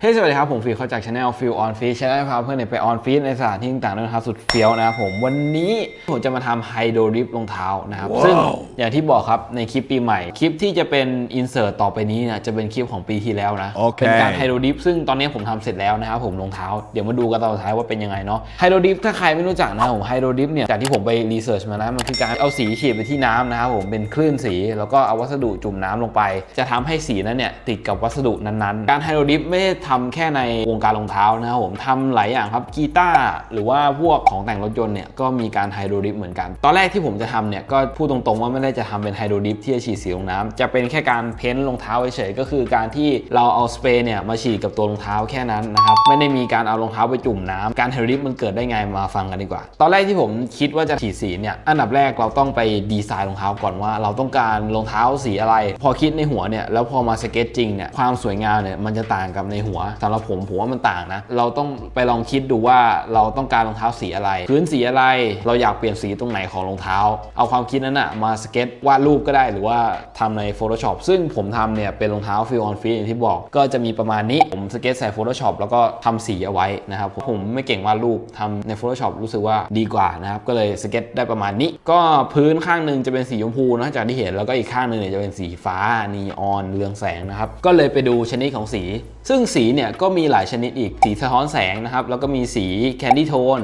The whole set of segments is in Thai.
เฮ้ยสวัสดีครับ ผมฟิลเขาจากช anel ฟิลออนฟีชแนลพาเพื่อนเนี่ยไปออนฟีในสถานที่ต่างๆด้วยนะครับสุดเฟี้ยวนะครับผมวันนี้ผมจะมาทำไฮโดรดิฟรองเท้านะครับ ซึ่งอย่างที่บอกครับในคลิปปีใหม่ คลิปที่จะเป็นอินเสิร์ตต่อไปนี้เนี่ยจะเป็นคลิปของปีที่แล้วนะโอเคเป็นการไฮโดรดิฟซึ่งตอนนี้ผมทำเสร็จแล้วนะครับผมรองเท้า เดี๋ยวมาดูกันตอนสุดท้ายว่าเป็นยังไงเนาะไฮโดรดิฟถ้าใครไม่รู้จักนะครับผมไฮโดรดิฟเนี่ยจากที่ผมไปรีเสิร์ชมานะมันคือการเอาสีฉีดไปที่น้ำนะครับผมเป็นคลื่นสี แล้วก็เอาวัสดุจุ่มน้ำลงไป จะทำให้สีนั้นเนี่ยติดกับวัสดุนั้นๆ การไฮโดรดิฟไม่ได้ทำแค่ในวงการรองเท้านะครับผมทำหลายอย่างครับกีตาร์หรือว่าพวกของแต่งรถยนต์เนี่ยก็มีการไฮโดรดิฟเหมือนกัน ตอนแรกที่ผมจะทำเนี่ยก็พูดตรงๆว่าไม่ได้จะทำเป็นไฮโดรดิฟที่จะฉีดสีลงน้ำจะเป็นแค่การเพ้นท์รองเท้าเฉยๆก็คือการที่เราเอาสเปรย์เนี่ยมาฉีดกับตัวรองเท้าแค่นั้นนะครับไม่ได้มีการเอารองเท้าไปจุ่มน้ำการไฮโดรดิฟมันเกิดได้ไงมาฟังกันดีกว่า ตอนแรกที่ผมคิดว่าจะฉีดสีเนี่ยอันดับแรกเราต้องไปดีไซน์รองเท้าก่อนว่า เราต้องการรองเท้าสีอะไร พอคิดในหัวเนี่ยแล้วพอมาสเก็ตจริงเนี่ยความสวยงามเนี่ยมันจะต่างกับในหัวสำหรับผมผมว่ามันต่างนะ เราต้องไปลองคิดดูว่าเราต้องการรองเท้าสีอะไร พื้นสีอะไรเราอยากเปลี่ยนสีตรงไหนของรองเท้า เอาความคิดนั้นอะมาสเก็ตวาดรูปก็ได้หรือว่าทำใน Photoshop ซึ่งผมทำเนี่ยเป็นรองเท้าฟิลออนฟีอย่างที่บอก ก็จะมีประมาณนี้ผมสเก็ตใส่ Photoshop แล้วก็ทำสีเอาไว้นะครับผมไม่เก่งวาดรูปทำใน Photoshop รู้สึกว่าดีกว่านะครับก็เลยสเก็ตได้ประมาณนี้ ก็พื้นข้างหนึ่งจะเป็นสีชมพูนะจากที่เห็นแล้วก็อีกข้างหนึ่งเนี่ยจะเป็นสีฟ้านีออนเรืองแสงนะครับก็เลยไปดูชนิดของสี ซึ่งสีเนี่ยก็มีหลายชนิดอีก สีสะท้อนแสงนะครับ แล้วก็มีสีแคนดี้โทน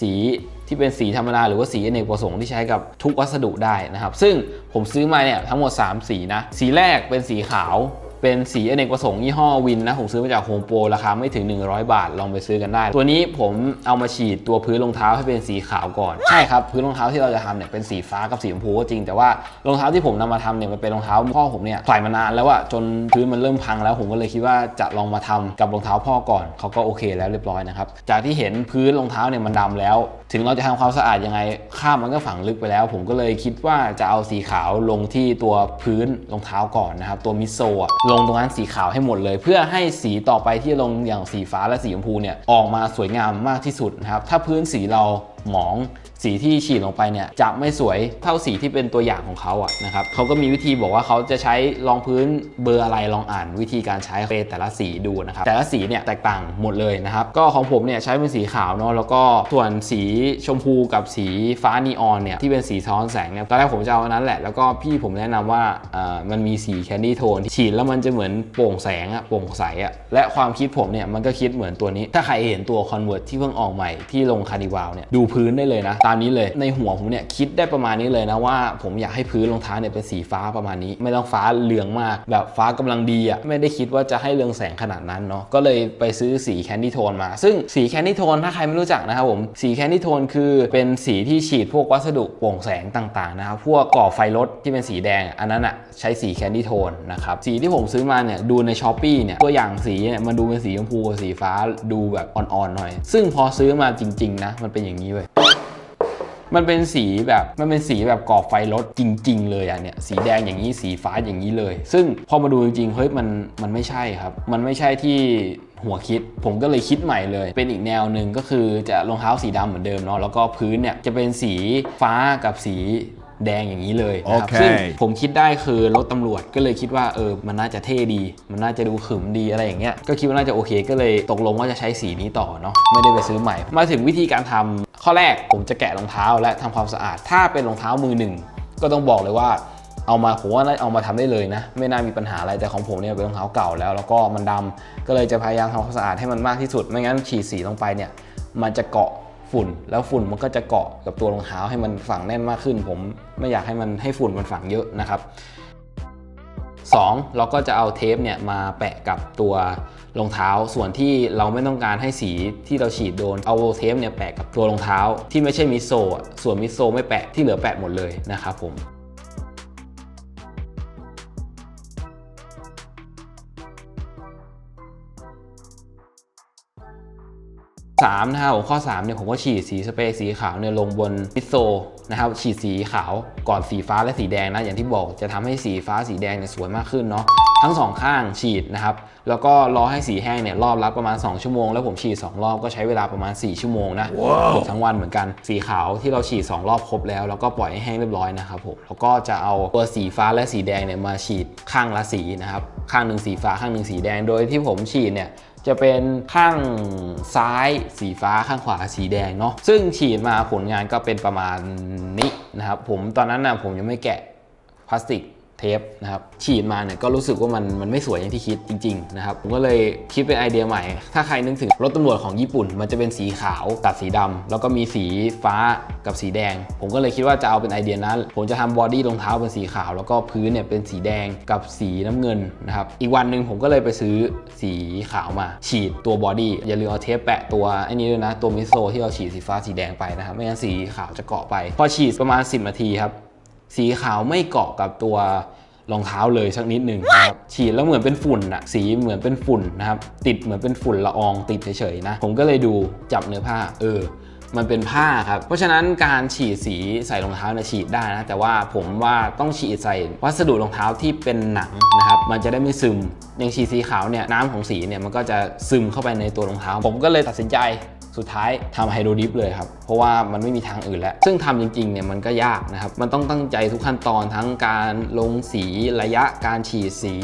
สีที่เป็นสีธรรมดาหรือว่าสีอเนกประสงค์ที่ใช้กับทุกวัสดุได้นะครับ ซึ่งผมซื้อมาเนี่ยทั้งหมด 3 สีนะ สีแรกเป็นสีขาว เป็นสีอเนกประสงค์ยี่ห้อวินนะผมซื้อมาจากโฮมโปรราคาไม่ถึง 100 บาท ลองไปซื้อกันได้ ตัวนี้ผมเอามาฉีดตัวพื้นรองเท้าให้เป็นสีขาวก่อน ใช่ครับ พื้นรองเท้าที่เราจะทำเนี่ยเป็นสีฟ้ากับสีชมพูก็จริง แต่ว่ารองเท้าที่ผมนำมาทำเนี่ยมันเป็นรองเท้าพ่อผมเนี่ยใส่มานานแล้วอะจนพื้นมันเริ่มพังแล้วผมก็เลยคิดว่าจะลองมาทำกับรองเท้าพ่อก่อนเขาก็โอเคแล้วเรียบร้อยนะครับจากที่เห็นพื้นรองเท้าเนี่ยมันดำแล้ว ถึงเราจะทำความสะอาดยังไงข้ามมันก็ฝังลึกไปแล้ว ผมก็เลยคิดว่าจะเอาสีขาวลงที่ตัวพื้นรองเท้าก่อนนะครับตัวมิโซะลงตรงนั้นสีขาวให้หมดเลย เพื่อให้สีต่อไปที่ลงอย่างสีฟ้าและสีชมพูเนี่ยออกมาสวยงามมากที่สุดนะครับถ้าพื้นสีเรา หมอง สีที่ฉีดลงไปเนี่ยจะไม่สวยเท่าสีที่เป็นตัวอย่างของเขาอะนะครับเขาก็มีวิธีบอกว่าเขาจะใช้รองพื้นเบอร์อะไรลองอ่าน วิธีการใช้เฟแต่ละสีดูนะครับแต่ละสีเนี่ยแตกต่างหมดเลยนะครับก็ของผมเนี่ยใช้เป็นสีขาวเนาะแล้วก็ส่วนสีชมพูกับสีฟ้านีออนเนี่ยที่เป็นสีสะท้อนแสงเนี่ยตอนแรกผมจะเอาอันนั้นแหละ แล้วก็พี่ผมแนะนำว่าอ่ามันมีสีแคนดี้โทนที่ฉีดแล้วมันจะเหมือนโปร่งแสงอะโปร่งใสอะและความคิดผมเนี่ยมันก็คิดเหมือนตัวนี้ ถ้าใครเห็นตัวคอนเวิร์ตที่เพิ่งออกใหม่ที่ลงคาร์ดิวาลเนี่ยดูพื้นได้เลยนะ ตามนี้เลยในหัวผมเนี่ยคิดได้ประมาณนี้เลยนะว่า ผมอยากให้พื้นรองเท้าเนี่ยเป็นสีฟ้าประมาณนี้ ไม่ต้องฟ้าเหลืองมาก แบบฟ้ากำลังดีอะ่ะไม่ได้คิดว่าจะให้เรืองแสงขนาดนั้นเนาะก็เลยไปซื้อสีแคนดี้โทนมา ซึ่งสีแคนดี้โทนถ้าใครไม่รู้จักนะครับผมสีแคนดี้โทนคือเป็นสีที่ฉีดพวกวัสดุโปร่งแสงต่างๆนะครับพวกก่อไฟรถที่เป็นสีแดงอันนั้นอะใช้สีแคนดี้โทนนะครับสีที่ผมซื้อมาเนี่ยดูในช้อปปี้เนี่ยตัวอย่างสีเนี่ยมันดูเป็นสีชมพูกับสีฟ้าดูแบบอ่อนๆหน่อย ซึ่งพอซื้อมาจริงๆนะมันเป็นอย่างนี้เว้ยมันเป็นสีแบบมันเป็นสีแบบก่อไฟรถจริง ๆ เลยอะเนี่ยสีแดงอย่างนี้สีฟ้าอย่างนี้เลย ซึ่งพอมาดูจริงๆเฮ้ยมันมันไม่ใช่ครับ มันไม่ใช่ที่หัวคิด ผมก็เลยคิดใหม่เลย เป็นอีกแนวหนึ่งก็คือจะรองเท้าสีดำเหมือนเดิมเนาะแล้วก็พื้นเนี่ยจะเป็นสีฟ้ากับสี แดงอย่างนี้เลยนะครับโอเคซึ่งผมคิดได้คือรถตำรวจก็เลยคิดว่าเออมันน่าจะเท่ดี มันน่าจะดูขึมดีอะไรอย่างเงี้ยก็คิดว่าน่าจะโอเค ก็เลยตกลงว่าจะใช้สีนี้ต่อเนาะไม่ได้ไปซื้อใหม่ มาถึงวิธีการทำข้อแรกผมจะแกะรองเท้าและทำความสะอาด ถ้าเป็นรองเท้ามือหนึ่งก็ต้องบอกเลยว่าเอามาผมว่าน่าเอามาทำได้เลยนะ ไม่น่ามีปัญหาอะไรแต่ของผมเนี่ยเป็นรองเท้าเก่าแล้ว แล้วก็มันดำก็เลยจะพยายามทำความสะอาดให้มันมากที่สุด ไม่งั้นฉีดสีลงไปเนี่ยมันจะเกาะ ฝุ่น แล้วฝุ่นมันก็จะเกาะกับตัวรองเท้าให้มันฝังแน่นมากขึ้น ผมไม่อยากให้มันให้ฝุ่นมันฝังเยอะนะครับ 2. เราก็จะเอาเทปเนี่ยมาแปะกับตัวรองเท้า ส่วนที่เราไม่ต้องการให้สีที่เราฉีดโดน เอาเทปเนี่ยแปะกับตัวรองเท้า ที่ไม่ใช่มิโซะส่วนมิโซะไม่แปะที่เหลือแปะหมดเลยนะครับผม สามนะครับผมข้อ3เนี่ยผมก็ฉีดสีสเปรย์สีขาวเนี่ยลงบนมิโซนะครับฉีดสีขาวก่อนสีฟ้าและสีแดงนะอย่างที่บอกจะทำให้สีฟ้าสีแดงเนี่ยสวยมากขึ้นเนาะทั้งสองข้างฉีดนะครับแล้วก็รอให้สีแห้งเนี่ยรอบละประมาณ 2 ชั่วโมง แล้วผมฉีด 2 รอบก็ใช้เวลาประมาณ 4 ชั่วโมงนะเกือบทั้งวันเหมือนกันสีขาวที่เราฉีด 2 รอบครบแล้ว แล้วก็ปล่อยให้แห้งเรียบร้อยนะครับผมแล้วก็จะเอาตัวสีฟ้าและสีแดงเนี่ยมาฉีดข้างละสีนะครับข้างหนึ่งสีฟ้าข้างหนึ่งสีแดงโดยที่ผมฉีดเนี่ย จะเป็นข้างซ้ายสีฟ้าข้างขวาสีแดงเนาะซึ่งฉีดมาผลงานก็เป็นประมาณนี้นะครับผมตอนนั้นนะผมยังไม่แกะพลาสติก เทปนะครับฉีดมาเนี่ยก็รู้สึกว่ามันมันไม่สวยอย่างที่คิดจริงๆนะครับผมก็เลยคิดเป็นไอเดียใหม่ ถ้าใครนึกถึงรถตำรวจของญี่ปุ่น มันจะเป็นสีขาวตัดสีดำแล้วก็มีสีฟ้ากับสีแดง ผมก็เลยคิดว่าจะเอาเป็นไอเดียนั้น ผมจะทำบอดี้รองเท้าเป็นสีขาว แล้วก็พื้นเนี่ยเป็นสีแดงกับสีน้ำเงินนะครับอีกวันหนึ่งผมก็เลยไปซื้อสีขาวมา ฉีดตัวบอดี้อย่าลืมเอาเทปแปะตัวไอ้นี้ด้วยนะตัวมิโซที่เราฉีดสีฟ้าสีแดงไปนะครับไม่งั้นสีขาวจะเกาะไปพอฉีดประมาณ 10นาทีครับ สีขาวไม่เกาะกับตัวรองเท้าเลยสักนิดหนึ่งนะครับฉีดแล้วเหมือนเป็นฝุ่นอะสีเหมือนเป็นฝุ่นนะครับติดเหมือนเป็นฝุ่นละอองติดเฉยๆนะ ผมก็เลยดูจับเนื้อผ้า เออ มันเป็นผ้าครับ เพราะฉะนั้นการฉีดสีใส่รองเท้าเนี่ยฉีดได้นะ แต่ว่าผมว่าต้องฉีดใส่วัสดุรองเท้าที่เป็นหนังนะครับ มันจะได้ไม่ซึมอย่างฉีดสีขาวเนี่ยน้ำของสีเนี่ยมันก็จะซึมเข้าไปในตัวรองเท้า ผมก็เลยตัดสินใจ สุดท้ายทำไฮโดรดิฟเลยครับ เพราะว่ามันไม่มีทางอื่นแล้ว ซึ่งทำจริงๆเนี่ยมันก็ยากนะครับ มันต้องตั้งใจทุกขั้นตอนทั้งการลงสีระยะการฉีดสี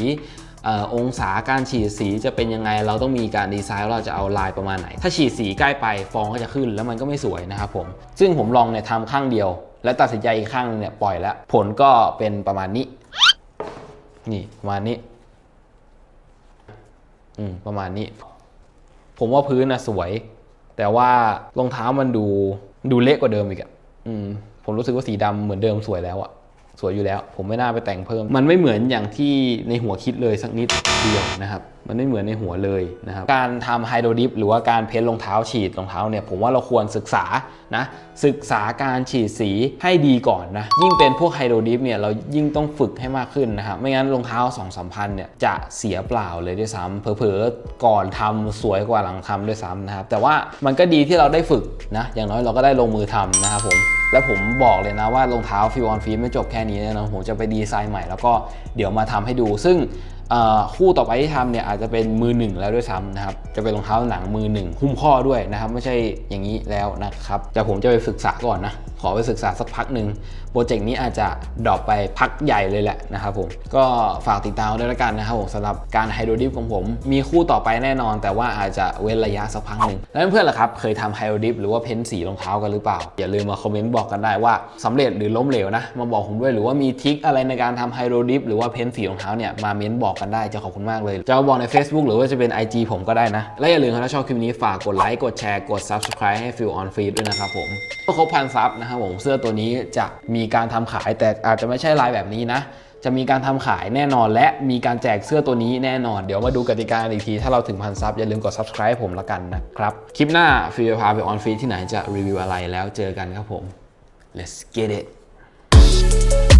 อ่อองศาการฉีดสีจะเป็นยังไง เราต้องมีการดีไซน์ว่าเราจะเอาลายประมาณไหน ถ้าฉีดสีใกล้ไปฟองก็จะขึ้นแล้วมันก็ไม่สวยนะครับผม ซึ่งผมลองเนี่ยทำข้างเดียว และตัดสินใจอีกข้างนึงเนี่ยปล่อยแล้ว ผลก็เป็นประมาณนี้ นี่ประมาณนี้ อืมประมาณนี้ ผมว่าพื้นนะสวย แต่ว่ารองเท้ามันดูดูเละกว่าเดิมอีกอะอืมผมรู้สึกว่าสีดำเหมือนเดิมสวยแล้วอะสวยอยู่แล้ว ผมไม่น่าไปแต่งเพิ่ม มันไม่เหมือนอย่างที่ในหัวคิดเลยสักนิดเดียวนะครับ มันไม่เหมือนในหัวเลยนะครับ การทำไฮโดรดิฟหรือว่าการเพ้นรองเท้าฉีดรองเท้าเนี่ยผมว่าเราควรศึกษานะศึกษาการฉีดสีให้ดีก่อนนะยิ่งเป็นพวกไฮโดรดิฟเนี่ยเรายิ่งต้องฝึกให้มากขึ้นนะครับไม่งั้นรองเท้า2องสามพันเนี่ยจะเสียเปล่าเลยด้วยซ้ำเผลอๆก่อนทำสวยกว่าหลังทำด้วยซ้ำนะครับแต่ว่ามันก็ดีที่เราได้ฝึกนะอย่างน้อยเราก็ได้ลงมือทำนะครับผมและผมบอกเลยนะว่ารองเท้าฟิวออนฟีไม่จบแค่นี้นะผมจะไปดีไซน์ใหม่แล้วก็เดี๋ยวมาทำให้ดู ซึ่ง คู่ต่อไปที่ทำเนี่ยอาจจะเป็นมือหนึ่งแล้วด้วยซ้ำนะครับจะเป็นรองเท้าหนังมือหนึ่งหุ้มข้อด้วยนะครับ ไม่ใช่อย่างนี้แล้วนะครับแต่ผมจะไปศึกษาก่อนนะ ขอไปศึกษาสักพักหนึ่งโปรเจกต์นี้อาจจะดรอปไปพักใหญ่เลยแหละนะครับผมก็ฝากติดตามด้วยแล้วกันนะครับผมสำหรับการไฮโดรดิฟของผม มีคู่ต่อไปแน่นอน แต่ว่าอาจจะเว้นระยะสักพักหนึ่งแล้วเพื่อนๆล่ะครับเคยทำไฮโดรดิฟหรือว่าเพ้นสีรองเท้ากันหรือเปล่า อย่าลืมมาคอมเมนต์บอกกันได้ว่าสำเร็จหรือล้มเหลวนะมาบอกผมด้วยหรือว่ามีทิคอะไรในการทำไฮโดรดิฟหรือว่าเพ้นสีรองเท้าเนี่ยมาเม้นบอกกันได้จะขอบคุณมากเลยจะมาบอกใน Facebook หรือว่าจะเป็น IG ผมก็ได้นะและอย่าลืมถ้าชอบคลิปนี้ฝากกดไลค์กดแชร์กด Subscribe ให้ Feel on Feed ด้วยนะครับผมครบพันซับนะครับผมเสื้อตัวนี้จะมีการทำขายแต่อาจจะไม่ใช่ลายแบบนี้นะ จะมีการทำขายแน่นอน และมีการแจกเสื้อตัวนี้แน่นอน เดี๋ยวมาดูกติกาอีกที ถ้าเราถึงพันซับอย่าลืมกด subscribe ผมละกันนะครับ คลิปหน้าฟิวพาไปออนฟรีที่ไหนจะรีวิวอะไรแล้วเจอกันครับผม let's get it